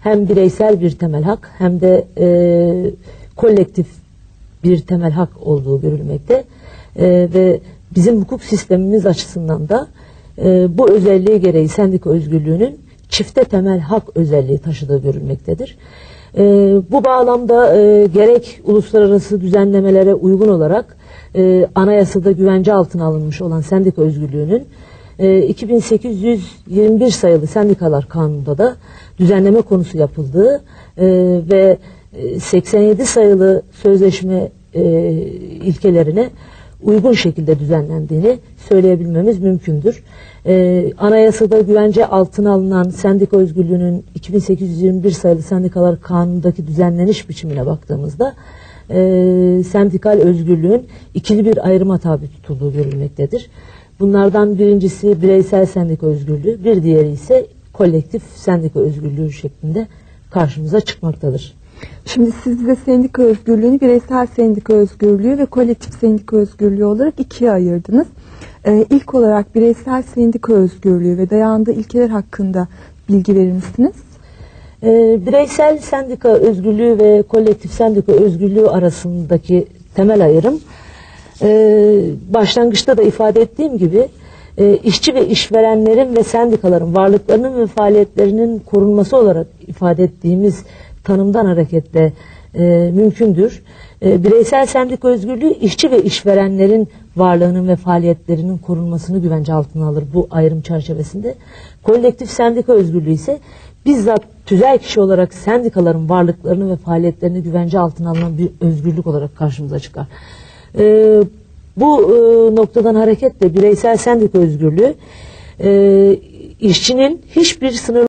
hem bireysel bir temel hak hem de e, kolektif bir temel hak olduğu görülmekte. E, ve bizim hukuk sistemimiz açısından da e, bu özelliği gereği sendika özgürlüğünün çifte temel hak özelliği taşıdığı görülmektedir. E, bu bağlamda e, gerek uluslararası düzenlemelere uygun olarak e, anayasada güvence altına alınmış olan sendika özgürlüğünün e, 2821 sayılı sendikalar kanununda da düzenleme konusu yapıldığı e, ve e, 87 sayılı sözleşme e, ilkelerine uygun şekilde düzenlendiğini söyleyebilmemiz mümkündür. Ee, anayasada güvence altına alınan sendika özgürlüğünün 2821 sayılı sendikalar kanunundaki düzenleniş biçimine baktığımızda e, sendikal özgürlüğün ikili bir ayrıma tabi tutulduğu görülmektedir. Bunlardan birincisi bireysel sendika özgürlüğü, bir diğeri ise kolektif sendika özgürlüğü şeklinde karşımıza çıkmaktadır. Şimdi siz bize sendika özgürlüğünü bireysel sendika özgürlüğü ve kolektif sendika özgürlüğü olarak ikiye ayırdınız. Ee, ilk olarak bireysel sendika özgürlüğü ve dayandığı ilkeler hakkında bilgi verir misiniz? Ee, bireysel sendika özgürlüğü ve kolektif sendika özgürlüğü arasındaki temel ayrım başlangıçta da ifade ettiğim gibi e, işçi ve işverenlerin ve sendikaların varlıklarının ve faaliyetlerinin korunması olarak ifade ettiğimiz tanımdan hareketle e, mümkündür. E, bireysel sendika özgürlüğü işçi ve işverenlerin varlığının ve faaliyetlerinin korunmasını güvence altına alır bu ayrım çerçevesinde. Kolektif sendika özgürlüğü ise bizzat tüzel kişi olarak sendikaların varlıklarını ve faaliyetlerini güvence altına alınan bir özgürlük olarak karşımıza çıkar. E, bu e, noktadan hareketle bireysel sendika özgürlüğü e, işçinin hiçbir sınır